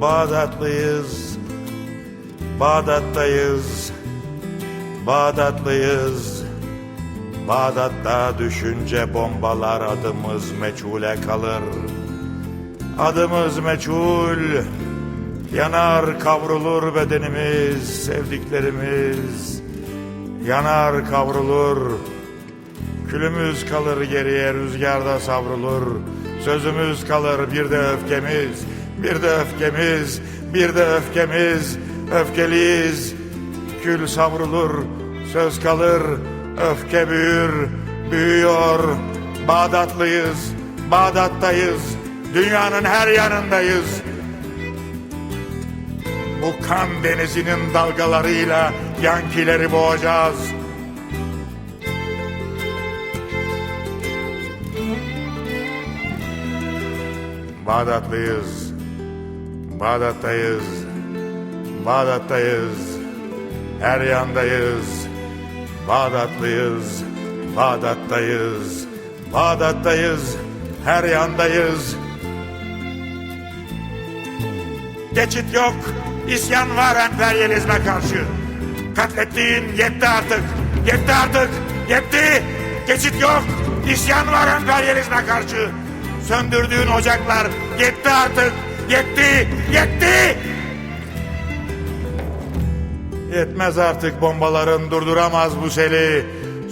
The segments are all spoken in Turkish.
Bağdatlıyız, Bağdat'tayız, Bağdatlıyız. Bağdat'ta düşünce bombalar adımız meçhule kalır. Adımız meçhul, yanar kavrulur bedenimiz, sevdiklerimiz. Yanar kavrulur, külümüz kalır geriye rüzgarda savrulur. Sözümüz kalır bir de öfkemiz, bir de öfkemiz, bir de öfkemiz. Öfkeliyiz, kül savrulur, söz kalır, öfke büyür, büyüyor. Bağdatlıyız, Bağdat'tayız, dünyanın her yanındayız. Bu kan denizinin dalgalarıyla yankileri boğacağız. Bağdatlıyız, Bağdat'tayız, Bağdat'tayız, her yandayız, Bağdatlıyız, Bağdat'tayız, Bağdat'tayız, her yandayız. Geçit yok, isyan var emperyalizme karşı. Katlettiğin yetti artık, yetti artık, yetti. Geçit yok, isyan var emperyalizme karşı. Söndürdüğün ocaklar yetti artık, yetti, yetti. Yetmez artık bombaların durduramaz bu seli.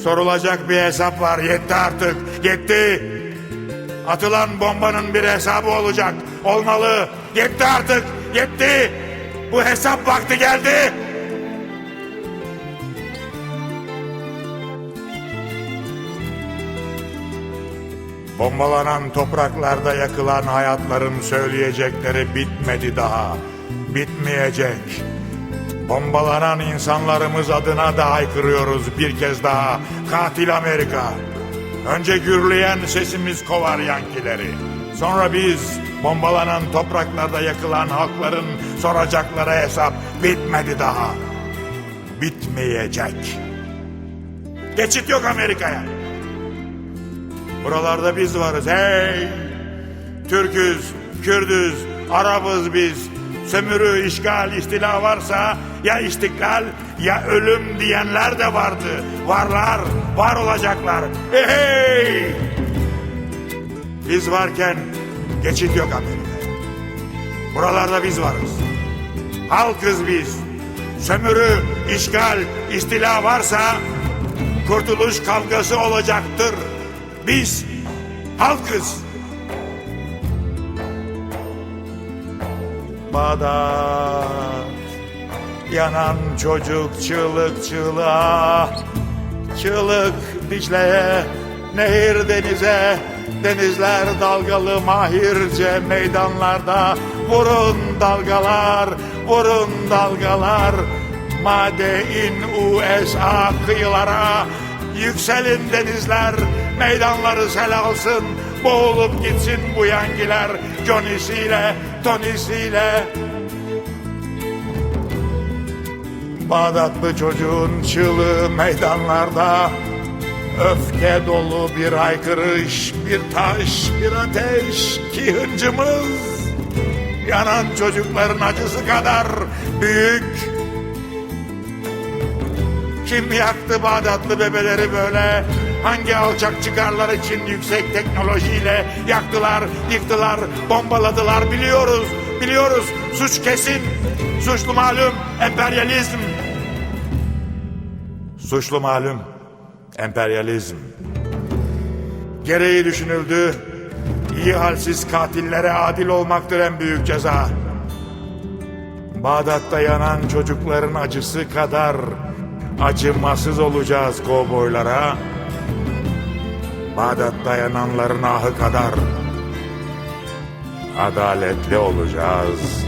Sorulacak bir hesap var, yetti artık, yetti. Atılan bombanın bir hesabı olacak. Olmalı. Yetti artık. Yetti. Bu hesap vakti geldi. Bombalanan topraklarda yakılan hayatların söyleyecekleri bitmedi daha. Bitmeyecek. Bombalanan insanlarımız adına da haykırıyoruz bir kez daha. Katil Amerika. Önce gürleyen sesimiz kovar yankileri. Sonra biz bombalanan topraklarda yakılan halkların soracakları hesap bitmedi daha. Bitmeyecek. Geçit yok Amerika'ya. Buralarda biz varız hey. Türküz, Kürdüz, Arabız biz. Sömürü, işgal, istila varsa ya istiklal ya ölüm diyenler de vardı. Varlar, var olacaklar. Hey, hey! Biz varken geçit yok Amerika. Buralarda biz varız. Halkız biz. Sömürü, işgal, istila varsa kurtuluş kavgası olacaktır. Biz halkız. Bağdat Yanan çocuk çığlık çığlığa Çığlık Dicle'ye Nehir denize Denizler dalgalı mahirce meydanlarda Vurun dalgalar Vurun dalgalar Made in USA kıyılara Yükselin denizler Meydanları sel alsın Boğulup gitsin bu yangiler Johnny'siyle Tony'siyle. Bağdatlı çocuğun çığlığı meydanlarda Öfke dolu bir haykırış, bir taş, bir ateş ki hıncımız Yanan çocukların acısı kadar büyük. Kim yaktı Bağdatlı bebeleri böyle Hangi alçak çıkarlar için yüksek teknolojiyle yaktılar, yıktılar, bombaladılar biliyoruz, biliyoruz. Suç kesin, suçlu malum emperyalizm. Suçlu malum emperyalizm. Gereği düşünüldü, iyi halsiz katillere adil olmaktır en büyük ceza. Bağdat'ta yanan çocukların acısı kadar acımasız olacağız kovboylara. Bağdat'ta yananların ahı kadar adaletli olacağız.